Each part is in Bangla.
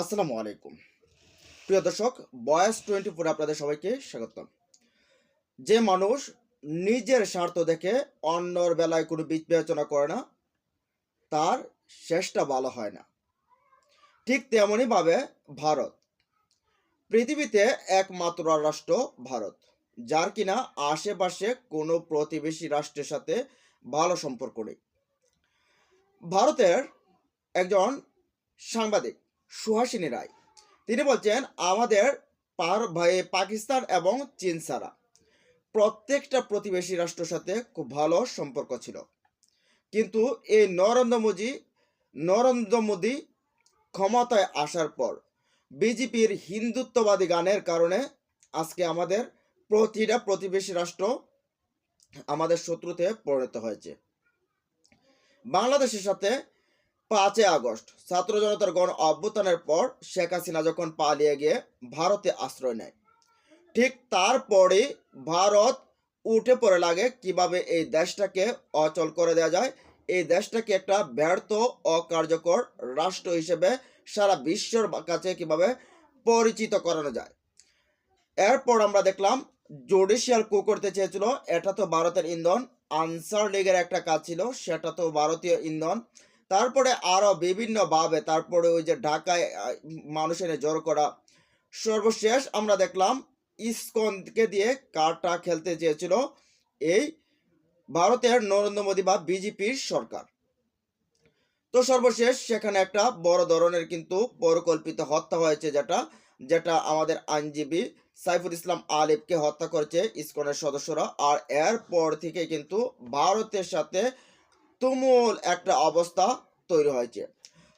আসসালামু আলাইকুম। প্রিয় দর্শক, বয়স টোয়েন্টি ফোর আপনাদের সবাইকে স্বাগতম। যে মানুষ নিজের স্বার্থ দেখে অন্যর বেলায় কোনো বিবেচনা করে না, তার শেষটা ভালো হয় না। ঠিক তেমনইভাবে ভারত। পৃথিবীতে একমাত্র রাষ্ট্র ভারত, যার কিনা আশেপাশে কোনো প্রতিবেশী রাষ্ট্রের সাথে ভালো সম্পর্ক নেই। ভারতের একজন সাংবাদিক সুহাসিনী রায়। তিনি বলছেন, আমাদের পাকিস্তান এবং চীন ছাড়া প্রত্যেকটা প্রতিবেশী রাষ্ট্রের সাথে খুব ভালো সম্পর্ক ছিল। কিন্তু এই নরেন্দ্র মোদী নরেন্দ্র মোদী ক্ষমতায় আসার পর বিজেপির হিন্দুত্ববাদী গানের কারণে আজকে আমাদের প্রতিটা প্রতিবেশী রাষ্ট্র আমাদের শত্রুতে পরিণত হয়েছে। বাংলাদেশের সাথে পাঁচই আগস্ট ছাত্র জনতার গণ অভ্যুত্থানের পর শেখ হাসিনা যখন পালিয়ে গিয়ে ভারতে আশ্রয় নেয়, ঠিক তারপরে ভারত উঠে পড়ে লাগে কীভাবে এই দেশটাকে অচল করে দেওয়া যায়। এই দেশটাকে একটা ব্যর্থ, অকার্যকর রাষ্ট্র হিসেবে সারা বিশ্বর কাছে কীভাবে পরিচিত করানো যায়। এরপর আমরা দেখলাম, জুডিশিয়াল কু করতে চেয়েছিল, এটা তো ভারতের ইন্ধন। আনসার লীগের একটা কাজ ছিল, সেটা তো ভারতীয় ইন্ধন। তারপরে আরও বিভিন্নভাবে তারপরে ওই যে ঢাকায় মানুষ এনে জোর করা। সর্বশেষ আমরা দেখলাম, ইসকনকে দিয়ে কারটা খেলতে চেয়েছিল এই ভারতের নরেন্দ্র মোদী বা বিজেপির সরকার। তো সর্বশেষ সেখানে একটা বড় ধরনের কিন্তু পরিকল্পিত হত্যা হয়েছে যেটা যেটা আমাদের আইনজীবী সাইফুল ইসলাম আলিফকে হত্যা করেছে ইসকনের সদস্যরা। আর এরপর থেকে কিন্তু ভারতের সাথে তুমুল একটা অবস্থা তৈরি হয়েছে।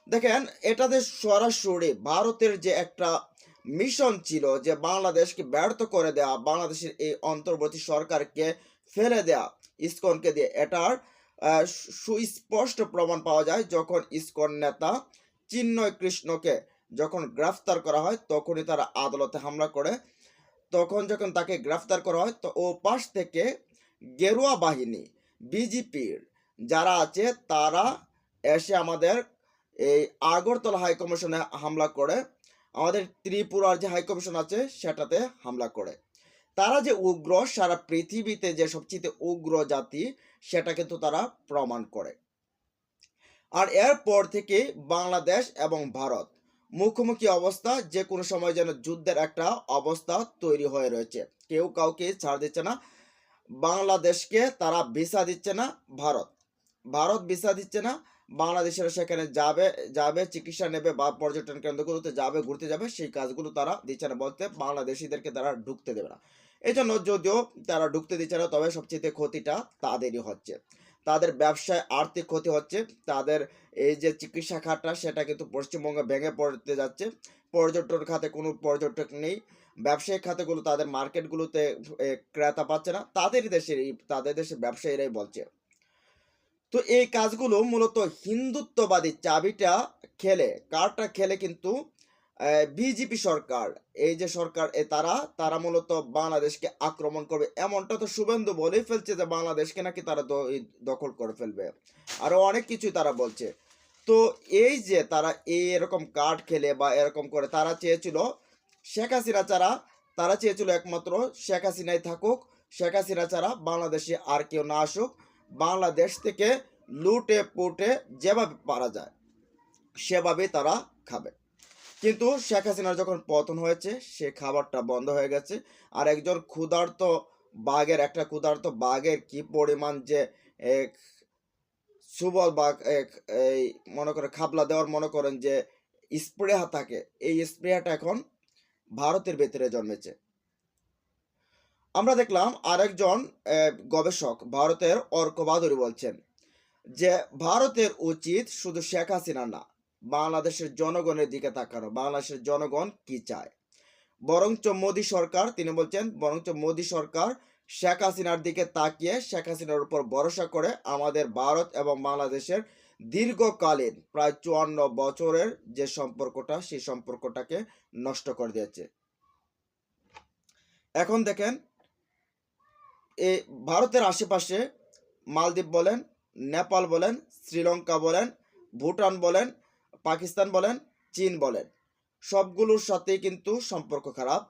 দেখেন, এটাতে সরাসরি ভারতের যে একটা মিশন ছিল যে বাংলাদেশকে ব্যর্থ করে দেওয়া বাংলাদেশের এই অন্তর্বর্তী সরকারকে ফেলে দেওয়া ইসকনকে দিয়ে, এটার সুস্পষ্ট প্রমাণ পাওয়া যায় যখন ইসকন নেতা চিন্ময় কৃষ্ণকে যখন গ্রেফতার করা হয়, তখনই তারা আদালতে হামলা করে। তখন যখন তাকে গ্রেফতার করা হয়, তো ও পাশ থেকে গেরুয়া বাহিনী, বিজেপির যারা আছে, তারা এসে আমাদের এই আগরতলা হাই কমিশনে হামলা করে। আমাদের ত্রিপুরার যে হাই কমিশন আছে, সেটাতে হামলা করে। তারা যে উগ্র, সারা পৃথিবীতে যে সবচেয়ে উগ্র জাতি, সেটা কিন্তু তারা প্রমাণ করে। আর এরপর থেকে বাংলাদেশ এবং ভারত মুখোমুখি অবস্থা, যে কোনো সময় যেন যুদ্ধের একটা অবস্থা তৈরি হয়ে রয়েছে। কেউ কাউকে ছাড় দিচ্ছে না। বাংলাদেশকে তারা ভিসা দিচ্ছে না, ভারত ভারত ভিসা দিচ্ছে না বাংলাদেশের সেখানে যাবে যাবে, চিকিৎসা নেবে বা পর্যটন কেন্দ্রগুলোতে যাবে, ঘুরতে যাবে, সেই কাজগুলো তারা দিচ্ছে না বলতে বাংলাদেশিদেরকে তারা ঢুকতে দেবে না। এই জন্য যদিও তারা ঢুকতে দিচ্ছে না, তবে সবচেয়ে ক্ষতিটা তাদেরই হচ্ছে। তাদের ব্যবসায় আর্থিক ক্ষতি হচ্ছে, তাদের এই যে চিকিৎসা খাতটা, সেটা কিন্তু পশ্চিমবঙ্গে ভেঙে পড়তে যাচ্ছে। পর্যটন খাতে কোনো পর্যটক নেই, ব্যবসায়িক খাতেগুলো তাদের মার্কেটগুলোতে ক্রেতা পাচ্ছে না, তাদের দেশের তাদের দেশের ব্যবসায়ীরাই বলছে। তো এই কাজগুলো মূলত হিন্দুত্ববাদী চাবিটা খেলে, কারটা খেলে কিন্তু বিজেপি সরকার, এই যে সরকার এ তারা তারা মূলত বাংলাদেশকে আক্রমণ করবে। এমনটা তো শুভেন্দু বলেই ফেলছে যে বাংলাদেশকে নাকি তারা দখল করে ফেলবে। আরও অনেক কিছুই তারা বলছে। তো এই যে তারা এরকম কার্ড খেলে বা এরকম করে তারা চেয়েছিল, শেখ হাসিনা ছাড়া তারা চেয়েছিল একমাত্র শেখ হাসিনাই থাকুক। শেখ হাসিনা ছাড়া বাংলাদেশে আর কেউ না আসুক। বাংলাদেশ থেকে লুটে, পুটে যেভাবে পারা যায় সেভাবে তারা খাবে। কিন্তু শেখ হাসিনার যখন পতন হয়েছে, সে খাবারটা বন্ধ হয়ে গেছে। আর একজন ক্ষুধার্ত বাঘের, একটা ক্ষুধার্ত বাঘের কি পরিমাণ যে এক সুবল বাঘ, এক এই মনে করে খাবলা দেওয়ার মনে করেন যে স্প্রেহা থাকে এই স্প্রেহাটা এখন ভারতের ভেতরে জন্মেছে। আমরা দেখলাম আরেকজন গবেষক ভারতের অর্ক বাদুরি বলছেন যে ভারতের উচিত শুধু শেখ হাসিনা না, বাংলাদেশের জনগণের দিকে তাকানো, বাংলাদেশের জনগণ কি চায়? বরঞ্চ মোদী সরকার, তিনি বলছেন, বরঞ্চ মোদী সরকার শেখ হাসিনার দিকে তাকিয়ে শেখ হাসিনার উপর ভরসা করে আমাদের ভারত এবং বাংলাদেশের দীর্ঘকালীন প্রায় চুয়ান্ন বছরের যে সম্পর্কটা, সেই সম্পর্কটাকে নষ্ট করে দিয়েছে। এখন দেখেন এই ভারতের আশেপাশে মালদ্বীপ বলেন, নেপাল বলেন, শ্রীলঙ্কা বলেন, ভুটান বলেন, পাকিস্তান বলেন, চীন বলেন। সবগুলোর সাথেই কিন্তু সম্পর্ক খারাপ।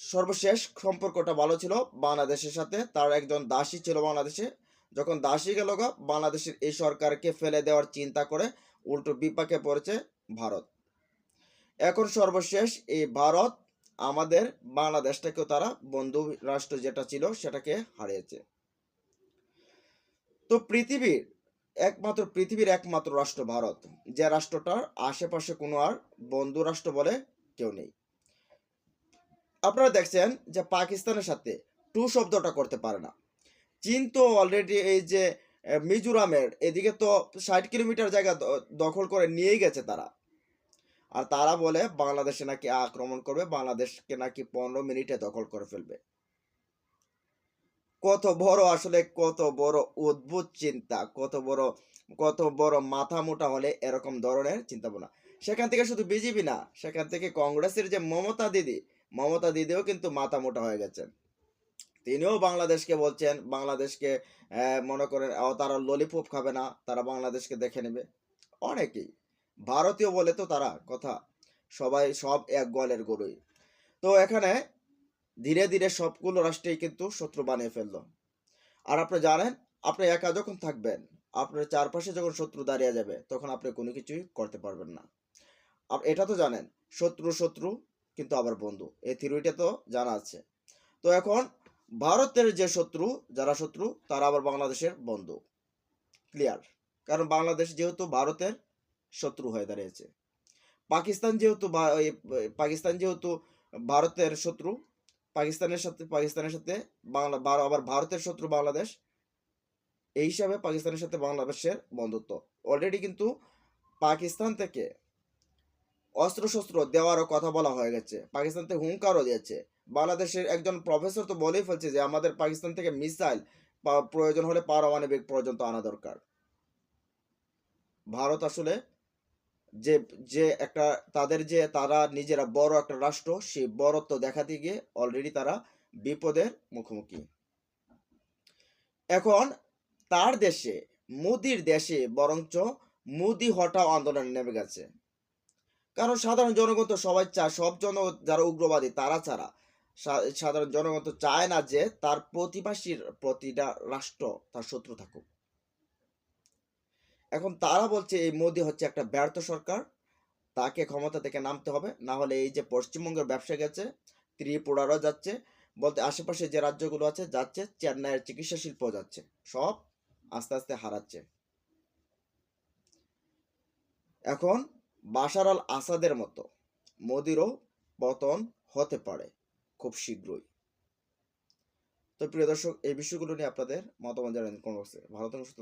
সর্বশেষ সম্পর্কটা ভালো ছিল বাংলাদেশের সাথে। তার একজন দাসী ছিল বাংলাদেশে। যখন দাসী গেল বাংলাদেশের এই সরকারকে ফেলে দেওয়ার চিন্তা করে উল্টো বিপাকে পড়েছে ভারত। এখন সর্বশেষ এই ভারত আমাদের বাংলাদেশটাকেও তারা বন্ধু রাষ্ট্র যেটা ছিল সেটাকে হারিয়েছে। তো পৃথিবীর একমাত্র পৃথিবীর একমাত্র রাষ্ট্র ভারত, যে রাষ্ট্রটার আশেপাশে কোনো আর বন্ধু রাষ্ট্র বলে কেউ নেই। আপনারা দেখছেন যে পাকিস্তানের সাথে টু শব্দটা করতে পারে না। চীন তো অলরেডি এই যে মিজোরামের এদিকে তো ষাট কিলোমিটার জায়গা দখল করে নিয়েই গেছে তারা। আর তারা বলে বাংলাদেশে নাকি আক্রমণ করবে, বাংলাদেশকে নাকি পনেরো মিনিটে দখল করে ফেলবে। কত বড় আসলে, কত বড় অদ্ভুত চিন্তা, কত বড় কত বড় মাথা মোটা হলে এরকম ধরনের চিন্তা ভাবনা সেখান থেকে শুধু বিজেপি না, সেখান থেকে কংগ্রেসের যে মমতা দিদি, মমতা দিদিও কিন্তু মাথা মোটা হয়ে গেছেন। তিনিও বাংলাদেশকে বলছেন, বাংলাদেশকে মনে করেন তারা ললিপপ খাবে না, তারা বাংলাদেশকে দেখে নেবে। অনেকেই। ভারতীয় বলে তো তারা কথা। সবাই সব এক গোয়ালের গরুই। তো এখানে ধীরে ধীরে সবগুলো রাষ্ট্রেই কিন্তু শত্রু বানিয়ে ফেলল। আর আপনি জানেন, আপনি একা যখন থাকবেন, আপনার চারপাশে যখন শত্রু দাঁড়িয়ে যাবে, তখন আপনি কোনো কিছুই করতে পারবেন না। এটা তো জানেন, শত্রু শত্রু, কিন্তু আবার বন্ধু। এই থিওরিটা তো জানা আছে। তো এখন ভারতের যে শত্রু, যারা শত্রু, তারা আবার বাংলাদেশের বন্ধু। ক্লিয়ার কারণ বাংলাদেশ যেহেতু ভারতের শত্রু হয়ে দাঁড়িয়েছে। পাকিস্তান যেহেতু পাকিস্তান যেহেতু ভারতের শত্রু, পাকিস্তানের সাথে পাকিস্তানের সাথে বাংলা আবার ভারতের শত্রু বাংলাদেশ, এই হিসাবে পাকিস্তানের সাথে বাংলাদেশের বন্ধুত্ব। অলরেডি কিন্তু পাকিস্তান থেকে অস্ত্র শস্ত্র দেওয়ারও কথা বলা হয়ে গেছে। পাকিস্তান থেকে হুঙ্কারও দিয়েছে। বাংলাদেশের একজন প্রফেসর তো বলেই ফেলছে যে, আমাদের পাকিস্তান থেকে মিসাইল প্রয়োজন হলে পারমাণবিক পর্যন্ত আনা দরকার। ভারত আসলে যে যে একটা তাদের যে তারা নিজেরা বড় একটা রাষ্ট্র, সেই বড়ত্ব দেখাতে গিয়ে অলরেডি তারা বিপদের মুখোমুখি। এখন তার দেশে, মোদির দেশে বরঞ্চ মোদি হটাও আন্দোলনে নেমে গেছে। কারণ সাধারণ জনগণ তো সবাই চায়, সব জন যারা উগ্রবাদী তারা ছাড়া। সাধারণ জনগণ তো চায় না যে তার প্রতিবাসীর প্রতিটা রাষ্ট্র তার শত্রু থাকুক। এখন তারা বলছে এই মোদি হচ্ছে একটা ব্যর্থ সরকার, তাকে ক্ষমতা থেকে নামতে হবে না হলে এই যে পশ্চিমবঙ্গের ব্যবসা গেছে, ত্রিপুরারও যাচ্ছে, বলতে আশেপাশে যে রাজ্যগুলো আছে যাচ্ছে, চেন্নাইয়ের চিকিৎসা শিল্প যাচ্ছে, সব আস্তে আস্তে হারাচ্ছে। এখন বাশার আল আসাদের মতো মোদিরও পতন হতে পারে খুব শীঘ্রই। তো প্রিয় দর্শক, এই বিষয়গুলো নিয়ে আপনাদের মতামত জানান কোন ভালো থাকুন, সুস্থ